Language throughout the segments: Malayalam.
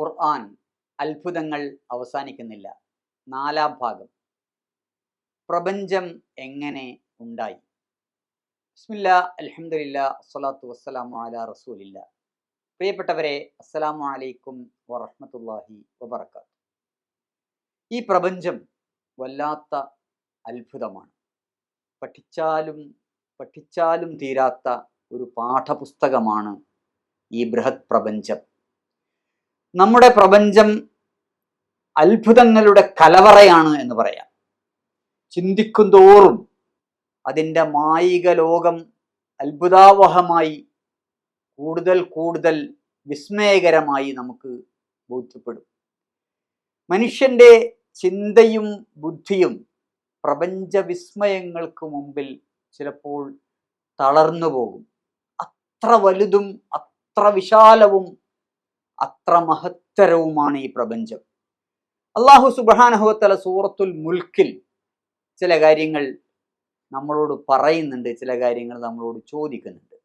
ഖുർആൻ അത്ഭുതങ്ങൾ അവസാനിക്കുന്നില്ല. നാലാം ഭാഗം. പ്രപഞ്ചം എങ്ങനെ ഉണ്ടായി? ബിസ്മില്ല അലഹമില്ല സ്വലാത്തു വസ്സലാമു അല റസൂലില്ല. പ്രിയപ്പെട്ടവരെ അസ്സലാമു അലൈക്കും വറഹമത്തല്ലാഹി വബർക്കാത്തു ഈ പ്രപഞ്ചം വല്ലാത്ത അത്ഭുതമാണ്. പഠിച്ചാലും പഠിച്ചാലും തീരാത്ത ഒരു പാഠപുസ്തകമാണ് ഈ ബൃഹത് പ്രപഞ്ചം. നമ്മുടെ പ്രപഞ്ചം അത്ഭുതങ്ങളുടെ കലവറയാണ് എന്ന് പറയാം. ചിന്തിക്കും തോറും അതിന്റെ മായിക ലോകം അത്ഭുതാവഹമായി കൂടുതൽ കൂടുതൽ വിസ്മയകരമായി നമുക്ക് ബോധ്യപ്പെടും. മനുഷ്യന്റെ ചിന്തയും ബുദ്ധിയും പ്രപഞ്ച വിസ്മയങ്ങൾക്ക് മുമ്പിൽ ചിലപ്പോൾ തളർന്നു പോകും. അത്ര വലുതും അത്ര വിശാലവും അത്ര മഹത്തരവുമാണ് ഈ പ്രപഞ്ചം. അള്ളാഹു സുബാനഹുത്തല സൂറത്തുൽ മുൽക്കിൽ ചില കാര്യങ്ങൾ നമ്മളോട് പറയുന്നുണ്ട് ചില കാര്യങ്ങൾ നമ്മളോട് ചോദിക്കുന്നുണ്ട്.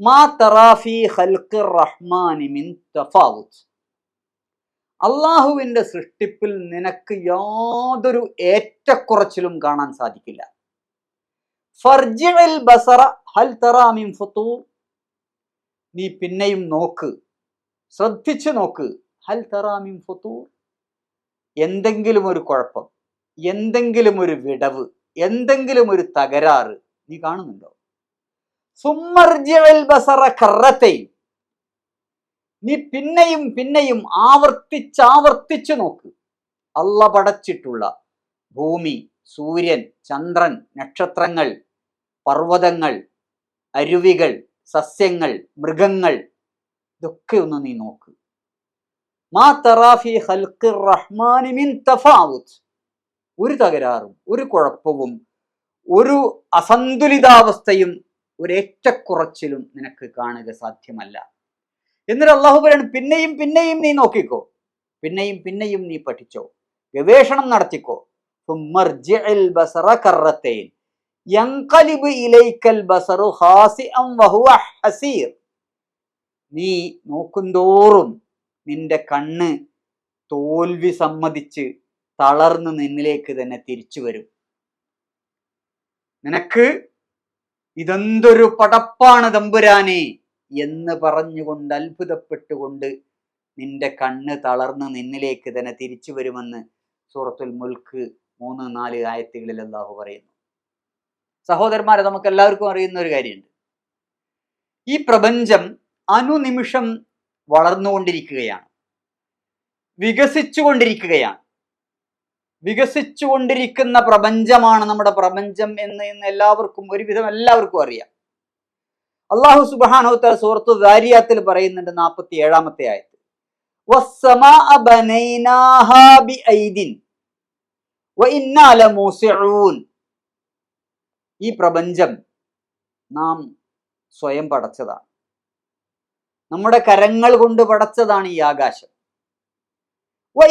മാ തറാഫി ഹൽക്ക് റഹ്മാനി മിൻ തഫാവുത്ത്. അള്ളാഹുവിന്റെ സൃഷ്ടിപ്പിൽ നിനക്ക് യാതൊരു ഏറ്റക്കുറച്ചിലും കാണാൻ സാധിക്കില്ല. ഫർജിൽ ബസറ ഹൽ തറാമിൻ ഫുത്തൂർ. നീ പിന്നെയും നോക്ക് ശ്രദ്ധിച്ചു നോക്ക്. ഹൽ തറാമിൻ ഫുത്തൂർ. എന്തെങ്കിലും ഒരു കുഴപ്പം എന്തെങ്കിലും ഒരു വിടവ് എന്തെങ്കിലും ഒരു തകരാറ് നീ കാണുന്നുണ്ടോ? ബസറ നീ പിന്നെയും പിന്നെയും ആവർത്തിച്ചാവർത്തിച്ചു നോക്ക്. അല്ല പടച്ചിട്ടുള്ള ഭൂമി സൂര്യൻ ചന്ദ്രൻ നക്ഷത്രങ്ങൾ പർവതങ്ങൾ അരുവികൾ സസ്യങ്ങൾ മൃഗങ്ങൾ ഇതൊക്കെ ഒന്ന് നീ നോക്ക്. മാ തറാഫി ഹൽക്കിർ റഹ്മാനി മിൻ ഒരു തകരാറും ഒരു കുഴപ്പവും ഒരു അസന്തുലിതാവസ്ഥയും ഒരേറ്റക്കുറച്ചിലും നിനക്ക് കാണുക സാധ്യമല്ല. എന്നിട്ട് അള്ളാഹു പറയാണ് പിന്നെയും പിന്നെയും നീ നോക്കിക്കോ. പിന്നെയും പിന്നെയും നീ പഠിച്ചോ. ഗവേഷണം നടത്തിക്കോ. നീ നോക്കുന്തോറും നിന്റെ കണ്ണ് തോൽവി സമ്മതിച്ച് തളർന്ന് നിന്നിലേക്ക് തന്നെ തിരിച്ചു വരും. നിനക്ക് ഇതെന്തൊരു പടപ്പാണ് തമ്പുരാനെ എന്ന് പറഞ്ഞുകൊണ്ട് അത്ഭുതപ്പെട്ടുകൊണ്ട് നിന്റെ കണ്ണ് തളർന്ന് നിന്നിലേക്ക് തന്നെ തിരിച്ചു വരുമെന്ന് സൂറത്തുൽ മുൽക്ക് മൂന്ന് നാല് ആയത്തുകളിൽ അള്ളാഹു പറയുന്നു. സഹോദരന്മാരെ നമുക്ക് എല്ലാവർക്കും അറിയുന്ന ഒരു കാര്യമുണ്ട്. ഈ പ്രപഞ്ചം അനുനിമിഷം വളർന്നുകൊണ്ടിരിക്കുകയാണ്. വികസിച്ചുകൊണ്ടിരിക്കുകയാണ്. വികസിച്ചുകൊണ്ടിരിക്കുന്ന പ്രപഞ്ചമാണ് നമ്മുടെ പ്രപഞ്ചം എന്ന് ഇന്ന് എല്ലാവർക്കും ഒരുവിധം എല്ലാവർക്കും അറിയാം. അള്ളാഹു സുബാനോത്ത സുഹൃത്തു ദാരിയാത്തിൽ പറയുന്നുണ്ട് നാൽപ്പത്തി ഏഴാമത്തെ ആയത്ത് ഈ പ്രപഞ്ചം നാം സ്വയം പടച്ചതാണ്. നമ്മുടെ കരങ്ങൾ കൊണ്ട് പടച്ചതാണ് ഈ ആകാശം.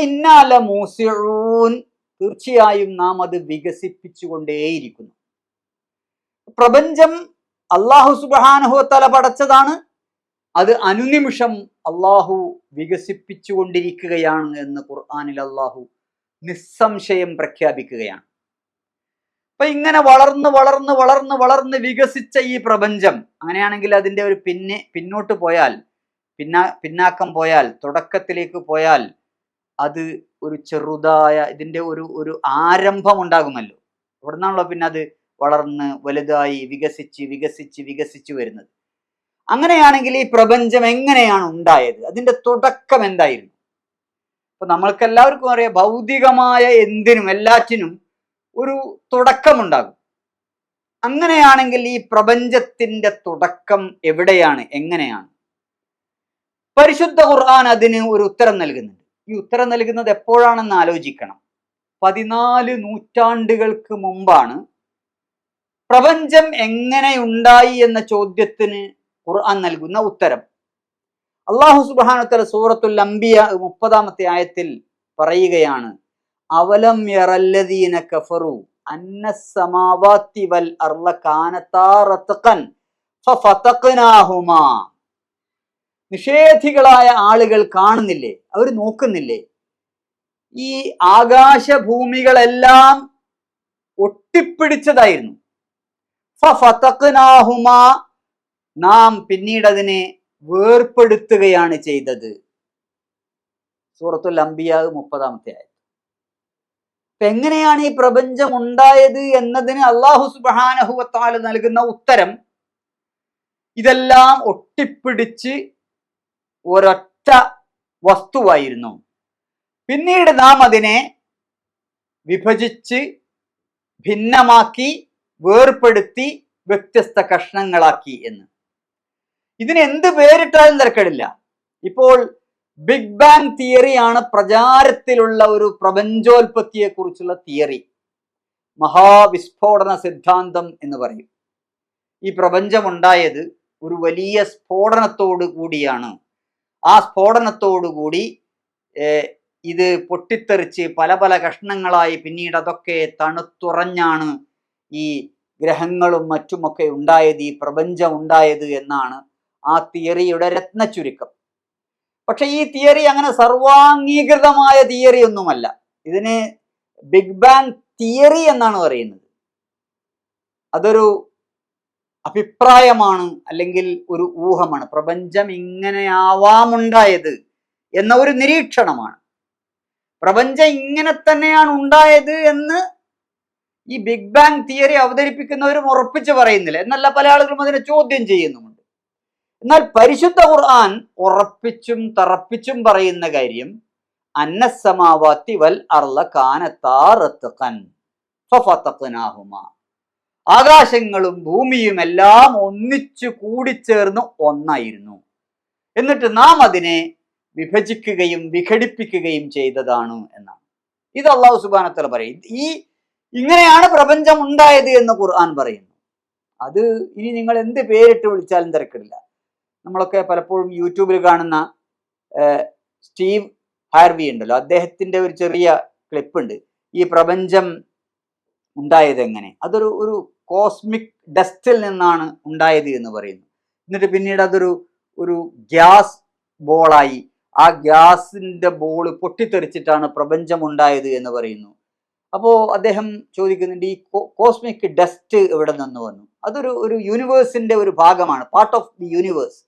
ഇന്നാല മൂസിഴൂൻ തീർച്ചയായും നാം അത് വികസിപ്പിച്ചുകൊണ്ടേയിരിക്കുന്നു. പ്രപഞ്ചം അള്ളാഹു സുബാനുഹത്തല പടച്ചതാണ്. അത് അനുനിമിഷം അള്ളാഹു വികസിപ്പിച്ചുകൊണ്ടിരിക്കുകയാണ് എന്ന് ഖുർആാനിൽ അള്ളാഹു നിസ്സംശയം പ്രഖ്യാപിക്കുകയാണ്. അപ്പൊ ഇങ്ങനെ വളർന്ന് വളർന്ന് വളർന്ന് വളർന്ന് വികസിച്ച ഈ പ്രപഞ്ചം അങ്ങനെയാണെങ്കിൽ അതിന്റെ ഒരു പിന്നെ പിന്നോട്ട് പോയാൽ പിന്നാ പിന്നാക്കം പോയാൽ തുടക്കത്തിലേക്ക് പോയാൽ അത് ഒരു ചെറുതായ ഇതിന്റെ ഒരു ഒരു ആരംഭം ഉണ്ടാകുമല്ലോ. അവിടെ നിന്നാണല്ലോ പിന്നെ അത് വളർന്ന് വലുതായി വികസിച്ച് വികസിച്ച് വികസിച്ച് വരുന്നത്? അങ്ങനെയാണെങ്കിൽ ഈ പ്രപഞ്ചം എങ്ങനെയാണ് ഉണ്ടായത്? അതിന്റെ തുടക്കം എന്തായിരുന്നു? ഇപ്പൊ നമ്മൾക്ക് എല്ലാവർക്കും അറിയാം ഭൗതികമായ എന്തിനും എല്ലാറ്റിനും ഒരു തുടക്കമുണ്ടാകും. അങ്ങനെയാണെങ്കിൽ ഈ പ്രപഞ്ചത്തിന്റെ തുടക്കം എവിടെയാണ്? എങ്ങനെയാണ്? പരിശുദ്ധ ഖുർആൻ അതിന് ഒരു ഉത്തരം നൽകുന്നുണ്ട്. ഈ ഉത്തരം നൽകുന്നത് എപ്പോഴാണെന്ന് ആലോചിക്കണം. പതിനാല് നൂറ്റാണ്ടുകൾക്ക് മുമ്പാണ് പ്രപഞ്ചം എങ്ങനെ ഉണ്ടായി എന്ന ചോദ്യത്തിന് ഖുർആൻ നൽകുന്ന ഉത്തരം. അള്ളാഹു സുബാനുത്തല സൂറത്തുൽ അംബിയ മുപ്പതാമത്തെ ആയത്തിൽ പറയുകയാണ് അവലം യറല്ലദീന കഫറു അന്നസമാവാത്തി വൽ അർള കാനത്താ നിഷേധികളായ ആളുകൾ കാണുന്നില്ലേ? അവർ നോക്കുന്നില്ലേ? ഈ ആകാശഭൂമികളെല്ലാം ഒട്ടിപ്പിടിച്ചതായിരുന്നു. നാം പിന്നീട് അതിനെ വേർപ്പെടുത്തുകയാണ് ചെയ്തത്. സൂറത്തുൽ അമ്പിയാവ് മുപ്പതാമത്തെ ആയത് അപ്പൊ എങ്ങനെയാണ് ഈ പ്രപഞ്ചം ഉണ്ടായത് എന്നതിന് അള്ളാഹു സുബാനഹുവത്താൽ നൽകുന്ന ഉത്തരം ഇതെല്ലാം ഒട്ടിപ്പിടിച്ച് ഒരൊറ്റ വസ്തുവായിരുന്നു. പിന്നീട് നാം അതിനെ വിഭജിച്ച് ഭിന്നമാക്കി വേർപ്പെടുത്തി വ്യത്യസ്ത കഷ്ണങ്ങളാക്കി എന്ന്. ഇതിന് എന്ത് പേരിട്ടാലും തിരക്കടില്ല. ഇപ്പോൾ ബിഗ് ബാങ് തിയറിയാണ് പ്രചാരത്തിലുള്ള ഒരു പ്രപഞ്ചോൽപത്തിയെ കുറിച്ചുള്ള തിയറി. മഹാവിസ്ഫോടന സിദ്ധാന്തം എന്ന് പറയും. ഈ പ്രപഞ്ചമുണ്ടായത് ഒരു വലിയ സ്ഫോടനത്തോടു കൂടിയാണ്. ആ സ്ഫോടനത്തോടുകൂടി ഇത് പൊട്ടിത്തെറിച്ച് പല പല കഷ്ണങ്ങളായി പിന്നീട് അതൊക്കെ തണുത്തുറഞ്ഞാണ് ഈ ഗ്രഹങ്ങളും മറ്റുമൊക്കെ ഉണ്ടായത് ഈ പ്രപഞ്ചം ഉണ്ടായത് എന്നാണ് ആ തിയറിയുടെ രത്ന ചുരുക്കം പക്ഷെ ഈ തിയറി അങ്ങനെ സർവാംഗീകൃതമായ തിയറി ഒന്നുമല്ല ഇതിന് ബിഗ് ബാങ് തിയറി എന്നാണ് പറയുന്നത്. അതൊരു അഭിപ്രായമാണ് അല്ലെങ്കിൽ ഒരു ഊഹമാണ്. പ്രപഞ്ചം ഇങ്ങനെയാവാമുണ്ടായത് എന്ന ഒരു നിരീക്ഷണമാണ്. പ്രപഞ്ചം ഇങ്ങനെ തന്നെയാണ് ഉണ്ടായത് എന്ന് ഈ ബിഗ് ബാങ് തിയറി അവതരിപ്പിക്കുന്നവരും ഉറപ്പിച്ച് പറയുന്നില്ല. എന്നല്ല പല ആളുകളും അതിനെ ചോദ്യം ചെയ്യുന്നുമുണ്ട്. എന്നാൽ പരിശുദ്ധ ഖുർആൻ ഉറപ്പിച്ചും തറപ്പിച്ചും പറയുന്ന കാര്യം അന്നസമാവാത്തി വൽ അർല കാനത്താറത്തുകൻ ആകാശങ്ങളും ഭൂമിയും എല്ലാം ഒന്നിച്ചു കൂടിച്ചേർന്ന് ഒന്നായിരുന്നു. എന്നിട്ട് നാം അതിനെ വിഭജിക്കുകയും വിഘടിപ്പിക്കുകയും ചെയ്തതാണ് എന്നാണ്. ഇത് അള്ളാഹു സുബാനത്തല പറയും. ഈ ഇങ്ങനെയാണ് പ്രപഞ്ചം ഉണ്ടായത് എന്ന് ഖുർആൻ പറയുന്നു. അത് ഇനി നിങ്ങൾ എന്ത് പേരിട്ട് വിളിച്ചാലും തിരക്കിടില്ല. നമ്മളൊക്കെ പലപ്പോഴും യൂട്യൂബിൽ കാണുന്ന സ്റ്റീവ് ഹാർവി ഉണ്ടല്ലോ. അദ്ദേഹത്തിന്റെ ഒരു ചെറിയ ക്ലിപ്പ് ഉണ്ട്. ഈ പ്രപഞ്ചം ഉണ്ടായത് എങ്ങനെ? അതൊരു ഒരു കോസ്മിക് ഡസ്റ്റിൽ നിന്നാണ് ഉണ്ടായത് എന്ന് പറയുന്നു. എന്നിട്ട് പിന്നീട് അതൊരു ഒരു ഗ്യാസ് ബോളായി. ആ ഗ്യാസിന്റെ ബോൾ പൊട്ടിത്തെറിച്ചിട്ടാണ് പ്രപഞ്ചം ഉണ്ടായത് എന്ന് പറയുന്നു. അപ്പോൾ അദ്ദേഹം ചോദിക്കുന്നുണ്ട് ഈ കോസ്മിക് ഡസ്റ്റ് എവിടെ നിന്ന് വന്നു? അതൊരു ഒരു യൂണിവേഴ്സിന്റെ ഒരു ഭാഗമാണ് പാർട്ട് ഓഫ് ദി യൂണിവേഴ്സ്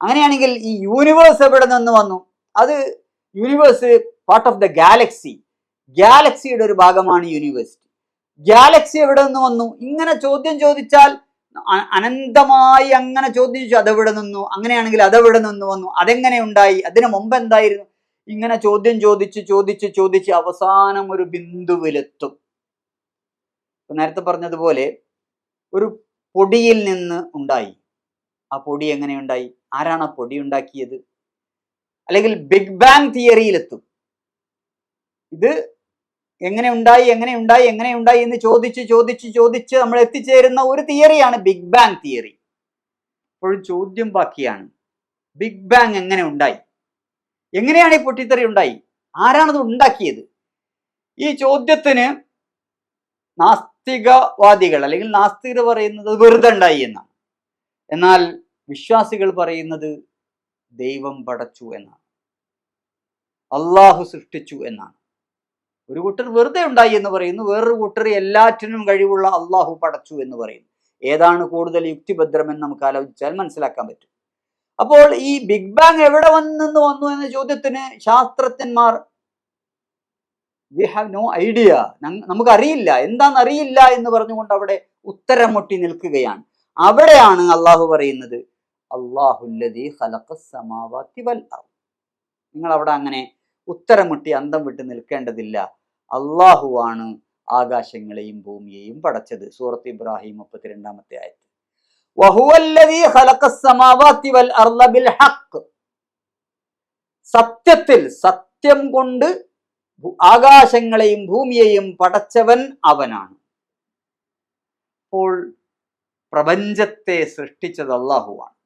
അങ്ങനെയാണെങ്കിൽ ഈ യൂണിവേഴ്സ് എവിടെ നിന്ന് വന്നു? അത് universe part of the galaxy ഗാലക്സിയുടെ ഒരു ഭാഗമാണ് യൂണിവേഴ്സിറ്റി ഗാലക്സി എവിടെ നിന്ന് വന്നു? ഇങ്ങനെ ചോദ്യം ചോദിച്ചാൽ അനന്തമായി അങ്ങനെ ചോദ്യം ചോദിച്ചു അതെവിടെ നിന്നു? അങ്ങനെയാണെങ്കിൽ അതെവിടെ നിന്ന് വന്നു? അതെങ്ങനെ ഉണ്ടായി? അതിനു മുമ്പ് എന്തായിരുന്നു? ഇങ്ങനെ ചോദ്യം ചോദിച്ച് ചോദിച്ച് ചോദിച്ച് അവസാനം ഒരു ബിന്ദുവിലെത്തും. നേരത്തെ പറഞ്ഞതുപോലെ ഒരു പൊടിയിൽ നിന്ന് ഉണ്ടായി. ആ പൊടി എങ്ങനെ ഉണ്ടായി? ആരാണ് ആ പൊടി ഉണ്ടാക്കിയത്? അല്ലെങ്കിൽ ബിഗ് ബാങ് തിയറിയിലെത്തും. ഇത് എങ്ങനെ ഉണ്ടായി എങ്ങനെ ഉണ്ടായി എങ്ങനെ ഉണ്ടായി എന്ന് ചോദിച്ച് ചോദിച്ച് ചോദിച്ച് നമ്മൾ എത്തിച്ചേരുന്ന ഒരു തിയറിയാണ് ബിഗ് ബാങ് തിയറി. അപ്പോഴും ചോദ്യം ബാക്കിയാണ്. ബിഗ് ബാങ് എങ്ങനെ ഉണ്ടായി? എങ്ങനെയാണ് ഈ പൊട്ടിത്തെറി ഉണ്ടായി? ആരാണത് ഉണ്ടാക്കിയത്? ഈ ചോദ്യത്തിന് നാസ്തികവാദികൾ അല്ലെങ്കിൽ നാസ്തികർ പറയുന്നത് വെറുതെ ഉണ്ടായി എന്നാണ്. എന്നാൽ വിശ്വാസികൾ പറയുന്നത് ദൈവം പടച്ചു എന്നാണ്. അള്ളാഹു സൃഷ്ടിച്ചു എന്നാണ്. ഒരു കൂട്ടർ വെറുതെ ഉണ്ടായി എന്ന് പറയുന്നു. വേറൊരു കൂട്ടർ എല്ലാറ്റിനും കഴിവുള്ള അള്ളാഹു പടച്ചു എന്ന് പറയുന്നു. ഏതാണ് കൂടുതൽ യുക്തിഭദ്രമെന്ന് നമുക്ക് ആലോചിച്ചാൽ മനസ്സിലാക്കാൻ പറ്റും. അപ്പോൾ ഈ ബിഗ് ബാങ് എവിടെ വന്നെന്ന് വന്നു എന്ന ചോദ്യത്തിന് ശാസ്ത്രജ്ഞന്മാർ വി ഹാവ് നോ ഐഡിയ നമുക്കറിയില്ല. എന്താണെന്ന് അറിയില്ല എന്ന് പറഞ്ഞുകൊണ്ട് അവിടെ ഉത്തരം മുട്ടി നിൽക്കുകയാണ്. അവിടെയാണ് അള്ളാഹു പറയുന്നത് അള്ളാഹുല്ലതി. നിങ്ങൾ അവിടെ അങ്ങനെ ഉത്തരം മുട്ടി അന്തം വിട്ട് നിൽക്കേണ്ടതില്ല. അള്ളാഹുവാണ് ആകാശങ്ങളെയും ഭൂമിയെയും പടച്ചത്. സൂറത്ത് ഇബ്രാഹിം മുപ്പത്തിരണ്ടാമത്തെ ആയത് സത്യത്തിൽ സത്യം കൊണ്ട് ആകാശങ്ങളെയും ഭൂമിയെയും പടച്ചവൻ അവനാണ്. അപ്പോൾ പ്രപഞ്ചത്തെ സൃഷ്ടിച്ചത് അള്ളാഹുവാണ്.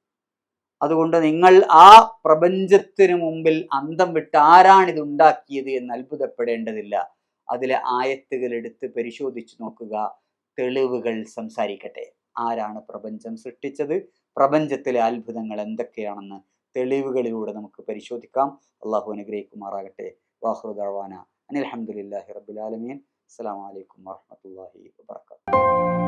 അതുകൊണ്ട് നിങ്ങൾ ആ പ്രപഞ്ചത്തിന് മുമ്പിൽ അന്തം വിട്ട് ആരാണിത് ഉണ്ടാക്കിയത് എന്ന് അത്ഭുതപ്പെടേണ്ടതില്ല. അതിലെ ആയത്തുകൾ എടുത്ത് പരിശോധിച്ചു നോക്കുക. തെളിവുകൾ സംസാരിക്കട്ടെ. ആരാണ് പ്രപഞ്ചം സൃഷ്ടിച്ചത്? പ്രപഞ്ചത്തിലെ അത്ഭുതങ്ങൾ എന്തൊക്കെയാണെന്ന് തെളിവുകളിലൂടെ നമുക്ക് പരിശോധിക്കാം. അള്ളാഹു അനുഗ്രഹിക്കുമാറാകട്ടെ. വാഹൃദാന അനിൽ റബ്ബുലാലമീൻ അസ്സാം വലൈക്കും വാഹമത്തല്ലാഹി വാബർക്കാത്തു